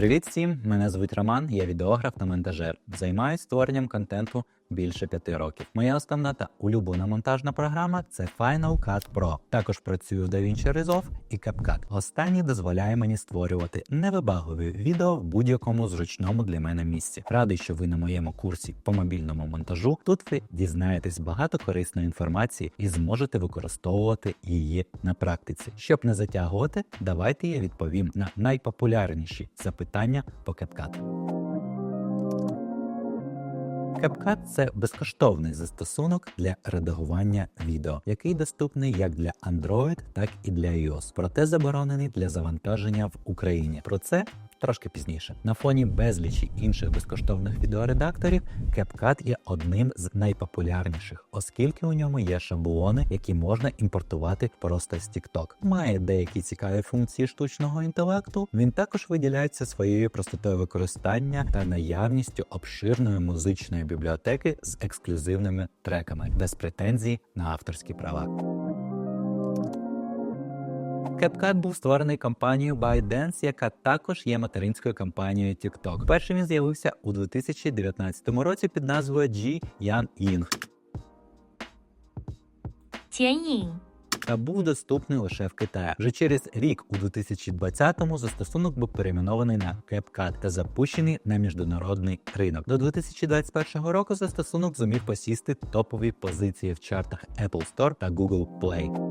Привіт всім! Мене звуть Роман, я відеограф та монтажер. Займаюсь створенням контенту більше п'яти років. Моя основна та улюблена монтажна програма це Final Cut Pro. Також працюю в DaVinci Resolve і CapCut. Останній дозволяє мені створювати невибагливі відео в будь-якому зручному для мене місці. Радий, що ви на моєму курсі по мобільному монтажу. Тут ви дізнаєтесь багато корисної інформації і зможете використовувати її на практиці. Щоб не затягувати, давайте я відповім на найпопулярніші запитання по CapCut. CapCut – це безкоштовний застосунок для редагування відео, який доступний як для Android, так і для iOS, проте заборонений для завантаження в Україні. Про це трошки пізніше. На фоні безлічі інших безкоштовних відеоредакторів CapCut є одним з найпопулярніших, оскільки у ньому є шаблони, які можна імпортувати просто з TikTok. Має деякі цікаві функції штучного інтелекту. Він також виділяється своєю простотою використання та наявністю обширної музичної бібліотеки з ексклюзивними треками, без претензій на авторські права. CapCut був створений компанією ByteDance, яка також є материнською компанією TikTok. Першим він з'явився у 2019 році під назвою G Yan Ying та був доступний лише в Китаї. Вже через рік, у 2020-му, застосунок був перейменований на CapCut та запущений на міжнародний ринок. До 2021 року застосунок зумів посісти топові позиції в чартах Apple Store та Google Play.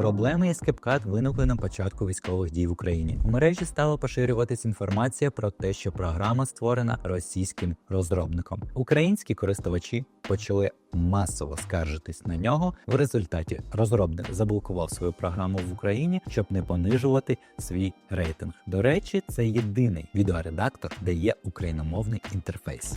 Проблеми із CapCut виникли на початку військових дій в Україні. У мережі стала поширюватись інформація про те, що програма створена російським розробником. Українські користувачі почали масово скаржитись на нього. В результаті розробник заблокував свою програму в Україні, щоб не понижувати свій рейтинг. До речі, це єдиний відеоредактор, де є україномовний інтерфейс.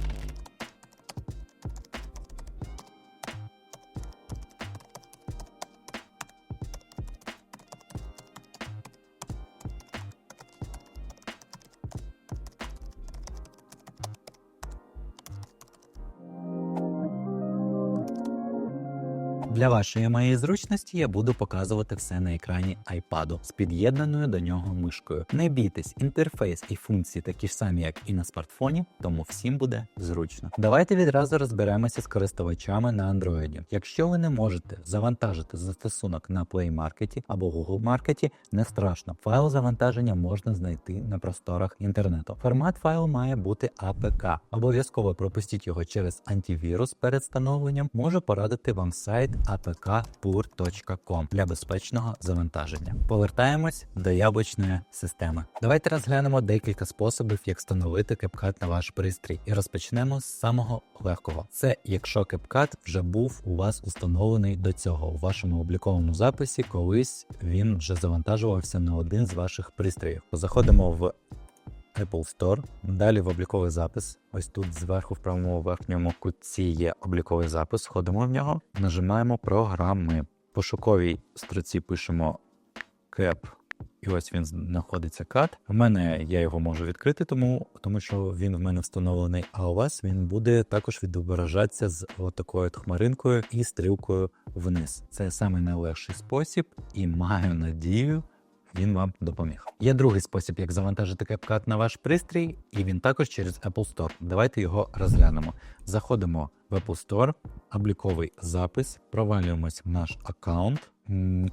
Для вашої моєї зручності я буду показувати все на екрані iPad з під'єднаною до нього мишкою. Не бійтесь, інтерфейс і функції такі ж самі, як і на смартфоні, тому всім буде зручно. Давайте відразу розберемося з користувачами на Android. Якщо ви не можете завантажити застосунок на Play Market або Google Market, не страшно. Файл завантаження можна знайти на просторах інтернету. Формат файлу має бути APK. Обов'язково пропустіть його через антивірус перед встановленням. Можу порадити вам сайт apkpur.com для безпечного завантаження. Повертаємось до яблучної системи. Давайте розглянемо декілька способів, як встановити CapCut на ваш пристрій, і розпочнемо з самого легкого. Це якщо CapCut вже був у вас установлений до цього у вашому обліковому записі, колись він вже завантажувався на один з ваших пристроїв. Заходимо в Apple Store, далі в обліковий запис. Ось тут зверху в правому верхньому кутці є обліковий запис. Входимо в нього, нажимаємо програми. Пошуковій строці пишемо cap, і ось він знаходиться CAT. У мене я його можу відкрити, тому, тому що він в мене встановлений, а у вас він буде також відображатися з отакою от хмаринкою і стрілкою вниз. Це найлегший спосіб, і маю надію він вам допоміг. Є другий спосіб, як завантажити CapCut на ваш пристрій, і він також через Apple Store. Давайте його розглянемо. Заходимо в Apple Store, обліковий запис, провалюємось в наш аккаунт.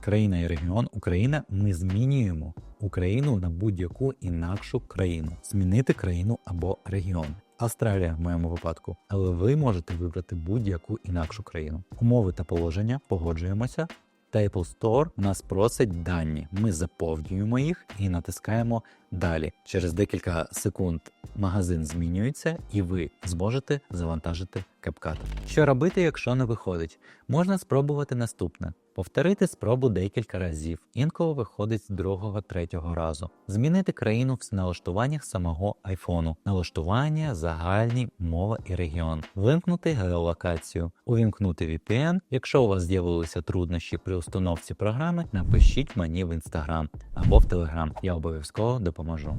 Країна і регіон Україна. Ми змінюємо Україну на будь-яку інакшу країну. Змінити країну або регіон. Австралія в моєму випадку, але ви можете вибрати будь-яку інакшу країну. Умови та положення погоджуємося та Apple Store нас просить дані. Ми заповнюємо їх і натискаємо далі. Через декілька секунд магазин змінюється, і ви зможете завантажити CapCut. Що робити, якщо не виходить? Можна спробувати наступне. Повторити спробу декілька разів, інколи виходить з другого третього разу. Змінити країну в налаштуваннях самого айфону, налаштування, загальні, мова і регіон, вимкнути геолокацію, увімкнути VPN. Якщо у вас з'явилися труднощі при установці програми, напишіть мені в Instagram або в Telegram. Я обов'язково допоможу.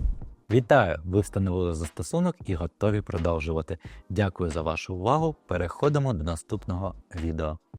Вітаю! Ви встановили застосунок і готові продовжувати. Дякую за вашу увагу. Переходимо до наступного відео.